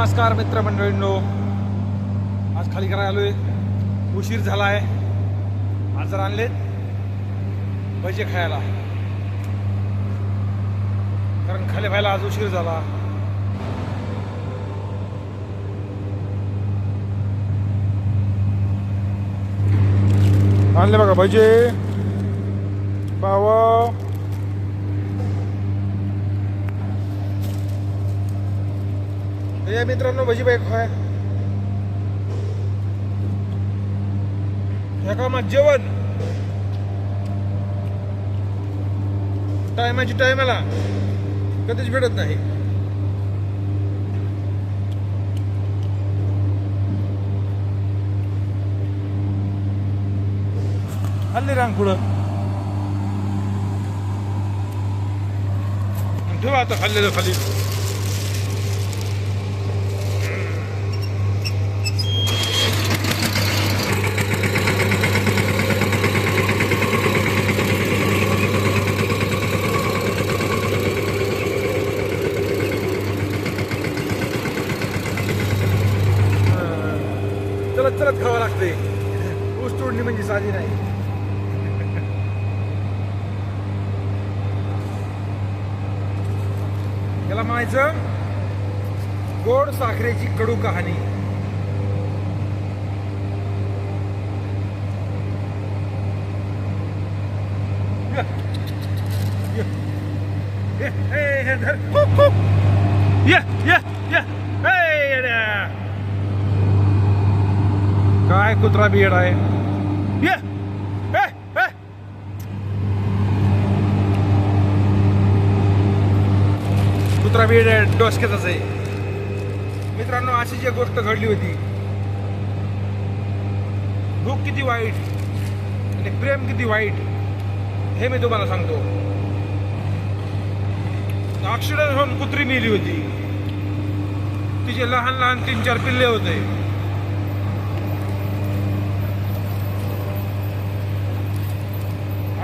नमस्कार मित्रमंडळींनो. आज खाली करायला आलोय. उशीर झाला आहे आज जर आणलेत भजे खायला. कारण खाली व्हायला आज उशीर झाला. आणले बघा भजे. पाव. या मित्रांनो भजी बाईक खाय ह्या कामात जेवण. टायमाची टायमाला कधीच भेटत नाही. हल्ली रांग पुढं. ठेवा आता खाल्लेलं खाली. मंदिर आहे त्याला म्हणायचं गोड साखरेची कडू कहाणी या. काय कुत्रा बियड आहे ये ए, ए. कुत्रा बियड डोसक्याचाच आहे मित्रांनो अशी जी गोष्ट घडली होती भूक किती वाईट आणि प्रेम किती वाईट हे मी तुम्हाला सांगतो. ऍक्सिडेंट होऊन कुत्री मेली होती. तिचे लहान लहान तीन चार पिल्ले होते.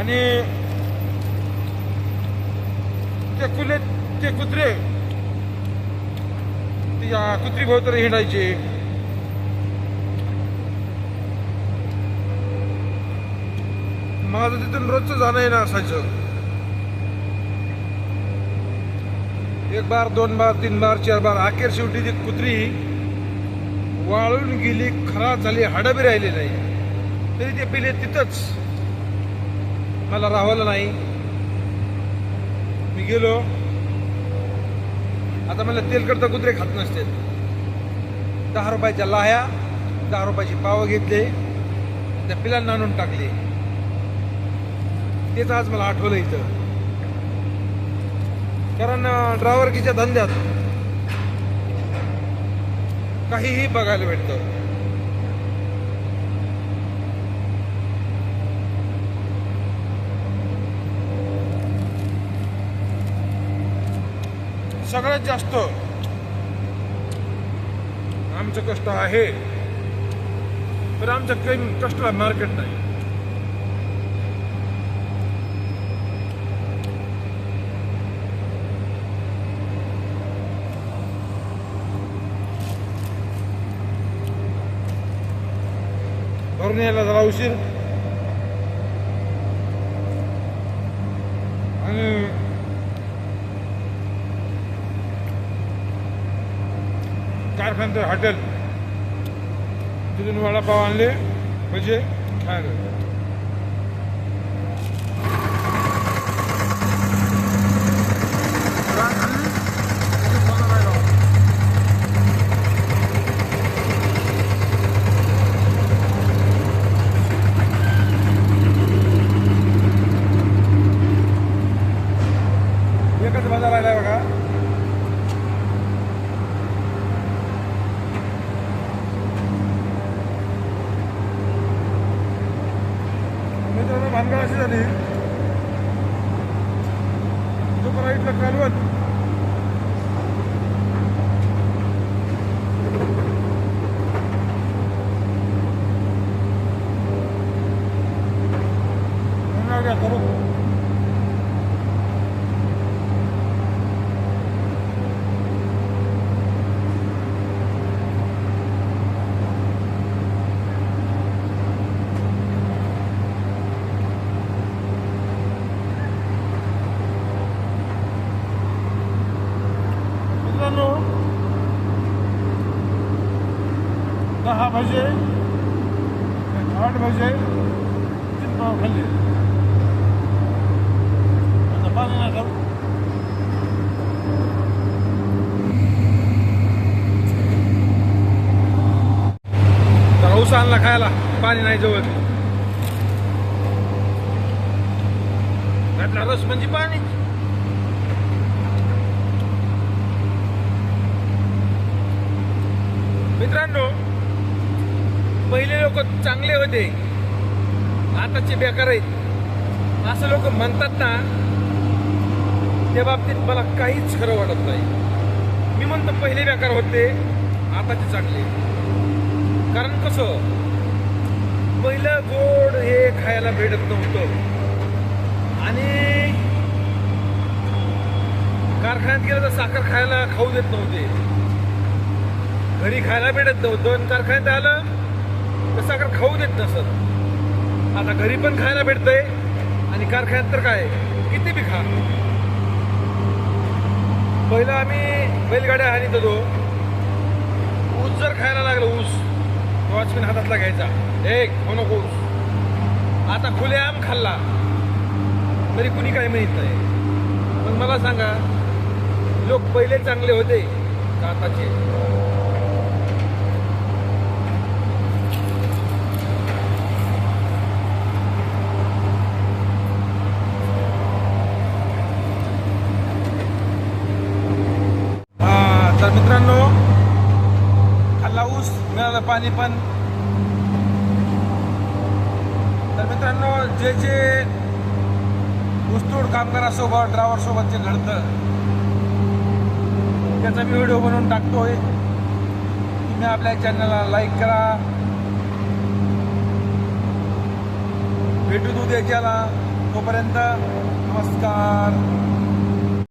आणि ते कुले ते कुत्रे. तिच्या कुत्री भोवतरी हिंडायचे. माझं तिथून रोजचं जाणं येणं असायचं. एक बार दोन बार तीन बार चार बार अखेर शेवटी ती कुत्री वाळून गेली खराब झाली हाडबी राहिली नाही. तरी ते पिले तिथंच. मला राहावलं नाही. मी गेलो. आता मला तेलकट तर कुत्रे खात नसते दहा रुपयाच्या लाह्या दहा रुपयाची पाव घेतले. त्या पिलांना आणून टाकले. तेच आज मला आठवलं इथं. कारण ड्रायव्हरकीच्या धंद्यात काहीही बघायला भेटतं. सगळ्यात जास्त आमचं कष्ट आहे. तर आमच्या काही कष्टाला मार्केट नाही. भरून यायला जरा उशीर आणि कारखान्याचं हॉटेल. तिथून वडापाव आणले म्हणजे खायला एकच बाजार राहिलाय बघा. как орет. Ну, надо руку. भजे आठ भजे तीन पाव खाल्ले. आता पाणी नाही खाऊ. तर आणला खायला पाणी नाही जवळ. घातला रस म्हणजे पाणी. मित्रांनो पहिले लोक चांगले होते. आताचे बेकार आहेत. असं लोक म्हणतात ना त्या बाबतीत मला काहीच खरं वाटत नाही. मी म्हणतो पहिले बेकार होते आताचे चांगले. कारण कसं पहिलं गोड हे खायला भेटत नव्हतं. आणि कारखान्यात गेलं तर साखर खायला खाऊ देत नव्हते. घरी खायला भेटत नव्हतं आणि कारखान्यात आलं तर साखर खाऊ देत नसत. आता घरी पण खायला भेटतंय आणि कारखान्यात तर काय? किती बी खा. पहिला आम्ही बैलगाड्या हानीत होतो. ऊस जर खायला लागलं ऊस. वॉचमॅन हातातला घ्यायचा. एक हो नको ऊस. आता खुलेआम खाल्ला. तरी कुणी काय म्हणत नाही. पण मला सांगा लोक पहिले चांगले होते आताचे हा, तर मित्रांनो मिळालं पाणी पण. तर मित्रांनो जे जे ऊसतोड कामगारासोबत ड्रायव्हरसोबत जे घडतं त्याचा मी व्हिडिओ बनवून टाकतोय. तुम्ही आपल्या चॅनलला लाईक करा. भेटू उद्याच्याला तोपर्यंत नमस्कार.